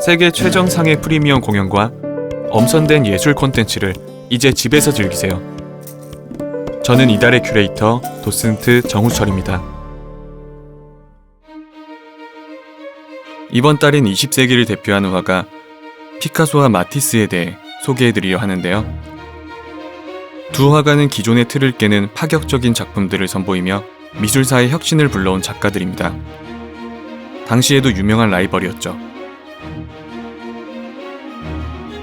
세계 최정상의 프리미엄 공연과 엄선된 예술 콘텐츠를 이제 집에서 즐기세요. 저는 이달의 큐레이터 도슨트 정우철입니다. 이번 달인 20세기를 대표하는 화가 피카소와 마티스에 대해 소개해드리려 하는데요. 두 화가는 기존의 틀을 깨는 파격적인 작품들을 선보이며 미술사의 혁신을 불러온 작가들입니다. 당시에도 유명한 라이벌이었죠.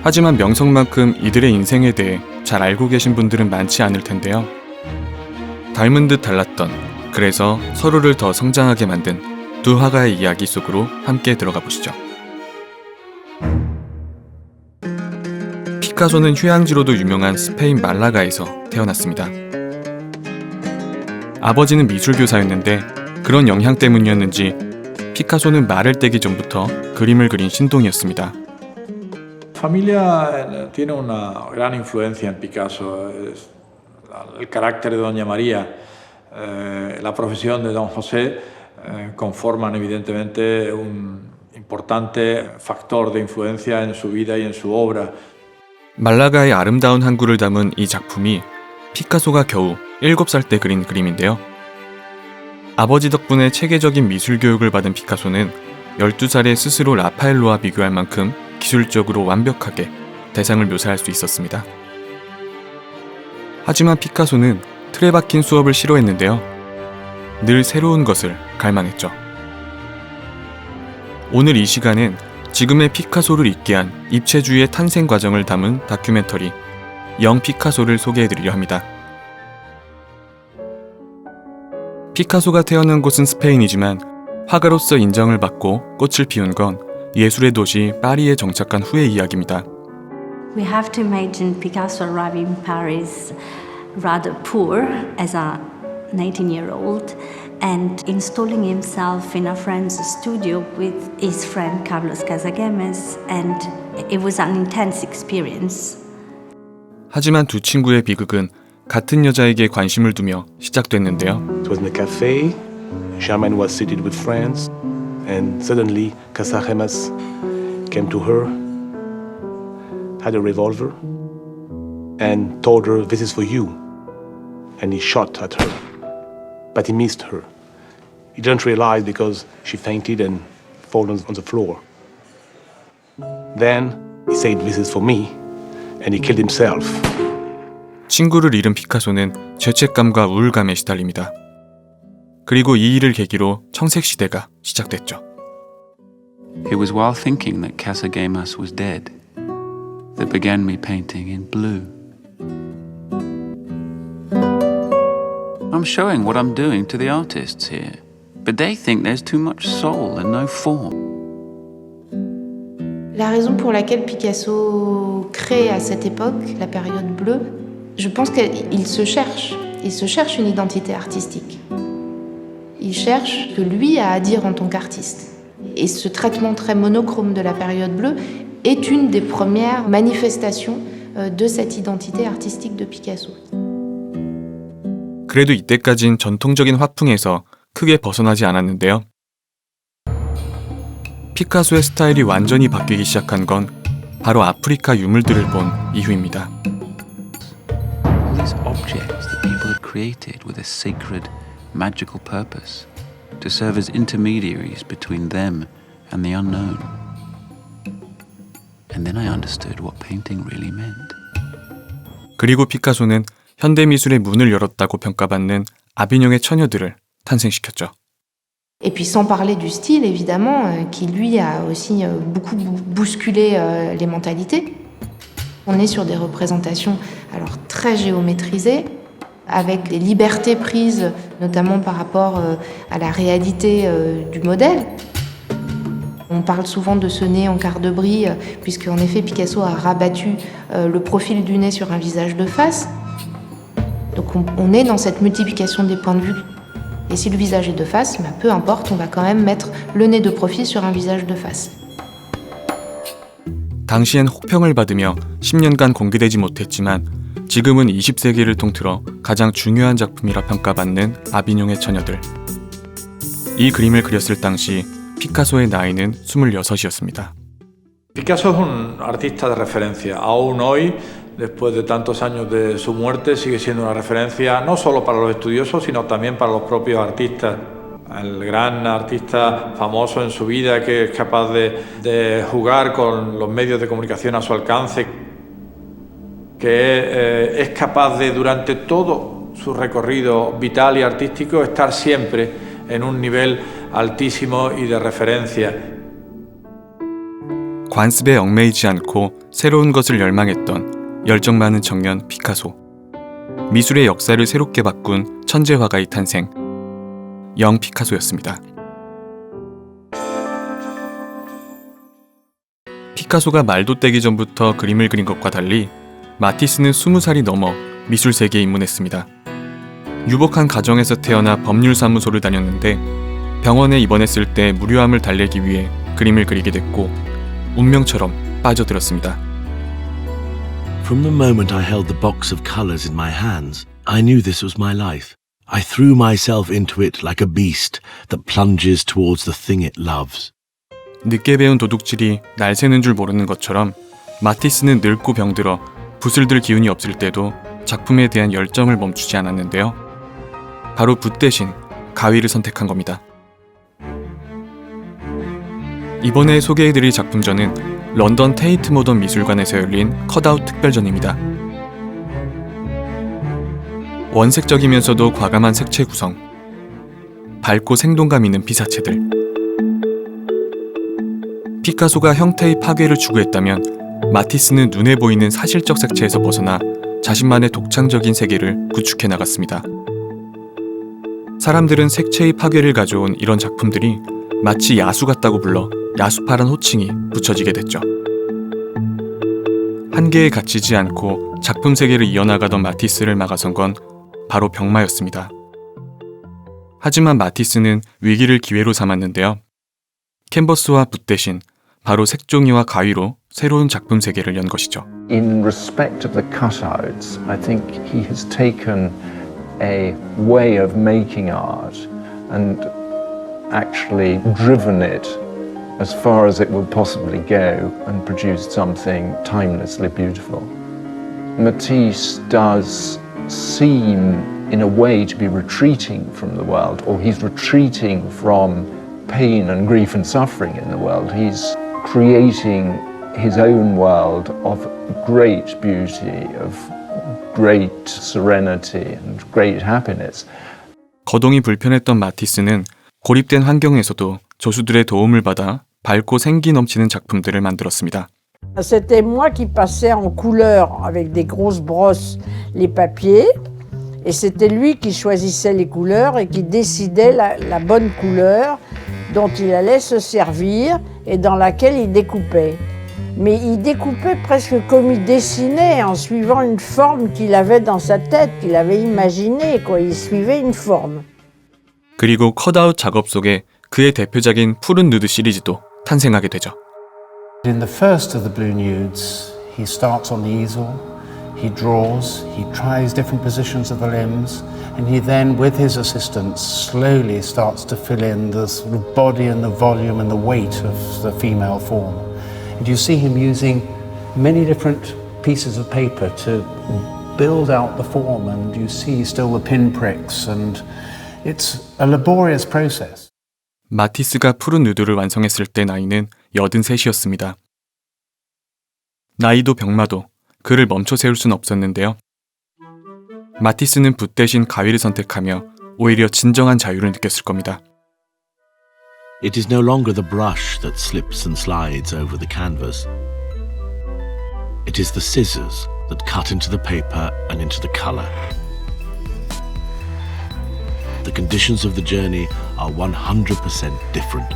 하지만 명성만큼 이들의 인생에 대해 잘 알고 계신 분들은 많지 않을 텐데요. 닮은 듯 달랐던, 그래서 서로를 더 성장하게 만든 두 화가의 이야기 속으로 함께 들어가 보시죠. 피카소는 휴양지로도 유명한 스페인 말라가에서 태어났습니다. 아버지는 미술교사였는데 그런 영향 때문이었는지 피카소는 말을 떼기 전부터 그림을 그린 신동이었습니다. Familia eh, tiene una gran influencia en Picasso. El carácter de Doña María, eh, la profesión de Don José eh, conforman evidentemente un importante factor de influencia en su vida y en su obra. 말라가의 아름다운 항구를 담은 이 작품이 피카소가 겨우 7살 때 그린 그림인데요. 아버지 덕분에 체계적인 미술 교육을 받은 피카소는 12살에 스스로 라파엘로와 비교할 만큼 기술적으로 완벽하게 대상을 묘사할 수 있었습니다. 하지만 피카소는 틀에 박힌 수업을 싫어했는데요. 늘 새로운 것을 갈망했죠. 오늘 이 시간은 지금의 피카소를 있게 한 입체주의의 탄생 과정을 담은 다큐멘터리 영 피카소를 소개해드리려 합니다. 피카소가 태어난 곳은 스페인이지만 화가로서 인정을 받고 꽃을 피운 건 예술의 도시 파리에 정착한 후의 이야기입니다. We have to imagine Picasso arriving in Paris rather poor as a 19 year old and installing himself in a friend's studio with his friend Carlos Casagemes, and it was an intense experience. 하지만 두 친구의 비극은 같은 여자에게 관심을 두며 시작됐는데요. It was in a cafe. Germaine was seated with friends, and suddenly Casagemas came to her, had a revolver, and told her, This is for you. And he shot at her. But he missed her. He didn't realize because she fainted and fallen on the floor. Then he said, This is for me. And he killed himself. 친구를 잃은 피카소는 죄책감과 우울감에 시달립니다. 그리고 이 일을 계기로 청색 시대가 시작됐죠. It was while thinking that Casagemas was dead that began me painting in blue. I'm showing what I'm doing to the artists here, but they think there's too much soul and no form. La raison pour laquelle Picasso crée à cette époque la période bleue, je pense qu'il se cherche. Il se cherche une identité artistique. Il cherche ce que lui a à dire en tant qu'artiste. Et ce traitement très monochrome de la période bleue est une des premières manifestations euh, de cette identité artistique de Picasso. 그래도 이때까진 전통적인 화풍에서 크게 벗어나지 않았는데요. 피카소의 스타일이 완전히 바뀌기 시작한 건 바로 아프리카 유물들을 본 이후입니다. All these objects that people had created with a sacred, magical purpose to serve as intermediaries between them and the unknown. And then I understood what painting really meant. 그리고 피카소는 현대 미술의 문을 열었다고 평가받는 아비뇽의 처녀들을 탄생시켰죠. Et puis sans parler du style, évidemment, euh, qui lui a aussi euh, beaucoup bou- bousculé euh, les mentalités. On est sur des représentations alors très géométrisées, avec des libertés prises, notamment par rapport euh, à la réalité euh, du modèle. On parle souvent de ce nez en quart de brie, euh, puisque en effet Picasso a rabattu euh, le profil du nez sur un visage de face. Donc on, on est dans cette multiplication des points de vue. Et si le visage est de face, bah, peu importe, on va quand même mettre le nez de profil sur un visage de face. 당시엔 혹평을 받으며 10년간 공개되지 못했지만 지금은 20세기를 통틀어 가장 중요한 작품이라 평가받는 아비뇽의 처녀들. 이 그림을 그렸을 당시 피카소의 나이는 26이었습니다. Picasso es un artista de referencia. Aún hoy, después de tantos años de su muerte, sigue siendo una referencia no solo para los estudiosos, sino también para los propios artistas. El gran artista famoso en su vida que es capaz de, de jugar con los medios de comunicación a su alcance, que eh, es capaz de durante todo su recorrido vital y artístico estar siempre en un nivel altísimo y de referencia. 관습에 얽매이지 않고 새로운 것을 열망했던 열정 많은 청년 피카소. 미술의 역사를 새롭게 바꾼 천재 화가의 탄생. 영 피카소였습니다. 피카소가 말도 떼기 전부터 그림을 그린 것과 달리 마티스는 20살이 넘어 미술 세계에 입문했습니다. 유복한 가정에서 태어나 법률사무소를 다녔는데 병원에 입원했을 때 무료함을 달래기 위해 그림을 그리게 됐고 운명처럼 빠져들었습니다. From the moment I held the box of colors in my hands, I knew this was my life. I threw myself into it like a beast that plunges towards the thing it loves. 늦게 배운 도둑질이 날 새는 줄 모르는 것처럼 마티스는 늙고 병들어 붓을 들 기운이 없을 때도 작품에 대한 열정을 멈추지 않았는데요. 바로 붓 대신 가위를 선택한 겁니다. 이번에 소개해드릴 작품전은 런던 테이트 모던 미술관에서 열린 컷아웃 특별전입니다. 원색적이면서도 과감한 색채 구성, 밝고 생동감 있는 피사체들, 피카소가 형태의 파괴를 추구했다면 마티스는 눈에 보이는 사실적 색채에서 벗어나 자신만의 독창적인 세계를 구축해 나갔습니다. 사람들은 색채의 파괴를 가져온 이런 작품들이 마치 야수 같다고 불러 야수파란 호칭이 붙여지게 됐죠. 한계에 갇히지 않고 작품 세계를 이어나가던 마티스를 막아선 건 바로 병마였습니다. 하지만 마티스는 위기를 기회로 삼았는데요. 캔버스와 붓 대신 바로 색종이와 가위로 새로운 작품 세계를 연 것이죠. In respect of the cutouts, I think he has taken a way of making art and actually driven it as far as it will possibly go and produced something timelessly beautiful. Matisse does seem, in a way, to be retreating from the world, or he's retreating from pain and grief and suffering in the world. He's creating his own world of great beauty, of great serenity and great happiness. 거동이 불편했던 마티스는 고립된 환경에서도 조수들의 도움을 받아 밝고 생기 넘치는 작품들을 만들었습니다. C'était moi qui passais en couleur avec des grosses brosses les papiers. Et c'était lui qui choisissait les couleurs et qui décidait la, la bonne couleur dont il allait se servir et dans laquelle il découpait. Mais il découpait presque comme il dessinait en suivant une forme qu'il avait dans sa tête, qu'il avait imaginée. Quoi. Il suivait une forme. 그리고 컷아웃 작업 속에 그의 대표작인 푸른 누드 시리즈도 탄생하게 되죠. In the first of the Blue Nudes, he starts on the easel, he draws, he tries different positions of the limbs, and he then, with his assistants, slowly starts to fill in the sort of body and the volume and the weight of the female form. And you see him using many different pieces of paper to build out the form, and you see still the pinpricks, and it's a laborious process. 마티스가 푸른 누드를 완성했을 때 나이는 83이었습니다. 나이도 병마도 그를 멈춰 세울 순 없었는데요. 마티스는 붓 대신 가위를 선택하며 오히려 진정한 자유를 느꼈을 겁니다. It is no longer the brush that slips and slides over the canvas. It is the scissors that cut into the paper and into the colour. The conditions of the journey are 100% different.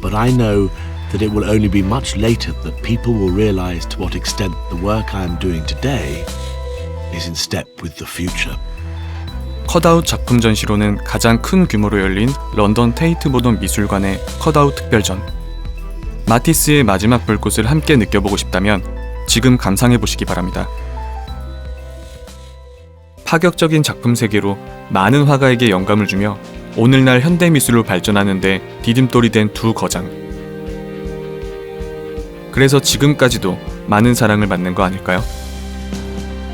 But I know that it will only be much later that people will realize to what extent the work I am doing today is in step with the future. 컷아웃 작품 전시로는 가장 큰 규모로 열린 런던 테이트 모던 미술관의 컷아웃 특별전. 마티스의 마지막 불꽃을 함께 느껴보고 싶다면 지금 감상해 보시기 바랍니다. 파격적인 작품 세계로 많은 화가에게 영감을 주며 오늘날 현대 미술로 발전하는데 디딤돌이 된 두 거장. 그래서 지금까지도 많은 사랑을 받는 거 아닐까요?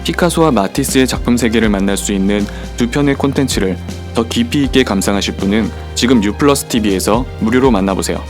피카소와 마티스의 작품 세계를 만날 수 있는 두 편의 콘텐츠를 더 깊이 있게 감상하실 분은 지금 유플러스 TV에서 무료로 만나보세요.